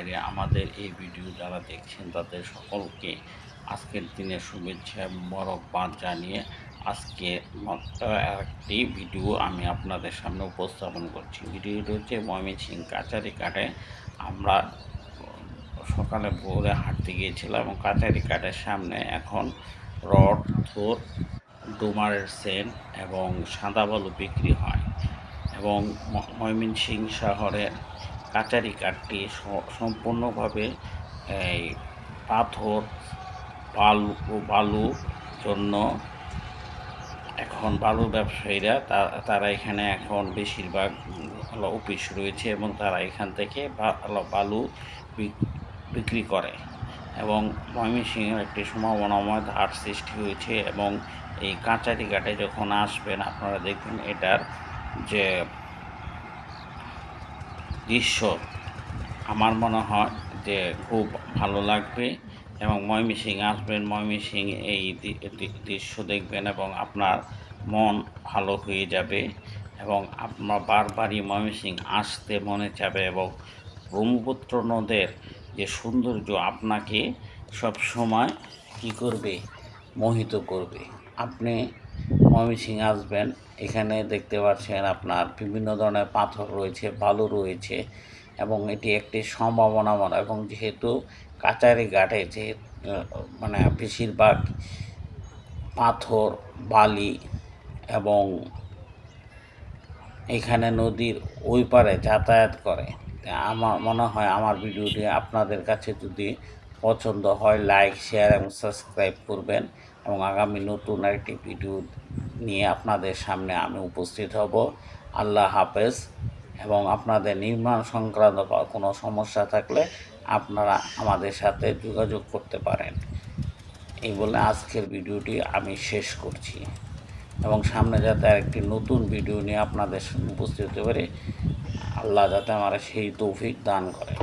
বাইরে আমাদের এই ভিডিও যারা দেখছেন, তাদের সকলকে আজকের দিনে শুভেচ্ছা বরকবাদ জানিয়ে আজকে একটি ভিডিও আমি আপনাদের সামনে উপস্থাপন করছি। ভিডিওটি হচ্ছে ময়মনসিং কাচারি কাটে আমরা সকালে ভোরে হাঁটতে গিয়েছিলাম এবং কাচারি কাটের সামনে এখন রড, থোর, ডোমারের সেন এবং সাদা বালু বিক্রি হয় এবং ময়মনসিং শহরের কাচারি কাঠটি সম্পূর্ণভাবে এই পাথর, বালু বালু জন্য এখন বালু ব্যবসায়ীরা তারা এখানে এখন বেশিরভাগ অফিস রয়েছে এবং তারা এখান থেকে বালু বিক- বিক্রি করে এবং ময়মনসিংহের একটি সম্ভাবনাময় ধার সৃষ্টি হয়েছে এবং এই কাঁচারি ঘাটে যখন আসবেন আপনারা দেখবেন এটার যে দৃশ্য আমার মনে হয় যে খুব ভালো লাগবে এবং ময়মিসিং আসবেন ময়মিসিং এই দৃশ্য দেখবেন এবং আপনার মন ভালো হয়ে যাবে এবং আপনার বারবারই ময়মিসিং আসতে মনে চাবে এবং ব্রহ্মপুত্র নদের যে সৌন্দর্য আপনাকে সব সময় কী করবে? মোহিত করবে। আপনি ময়মনসিং আসবেন। এখানে দেখতে পাচ্ছেন আপনার বিভিন্ন ধরনের পাথর রয়েছে, বালু রয়েছে এবং এটি একটি সম্ভাবনা মনে এবং যেহেতু কাচারি ঘাটে যে মানে বেশিরভাগ পাথর, বালি এবং এখানে নদীর ওই পারে যাতায়াত করে। আমার, মনে হয় আমার ভিডিওটি আপনাদের কাছে যদি পছন্দ হয় লাইক শেয়ার এবং সাবস্ক্রাইব করবেন এবং আগামী নতুন একটি ভিডিও নিয়ে আপনাদের সামনে আমি উপস্থিত হব। আল্লাহ হাফেজ এবং আপনাদের নির্মাণ সংক্রান্ত কোনো সমস্যা থাকলে আপনারা আমাদের সাথে যোগাযোগ করতে পারেন। এই বলে আজকের ভিডিওটি আমি শেষ করছি এবং সামনে যাতে আরেকটি নতুন ভিডিও নিয়ে আপনাদের উপস্থিত হতে পারে, আল্লাহ যাতে আমার সেই তৌফিক দান করে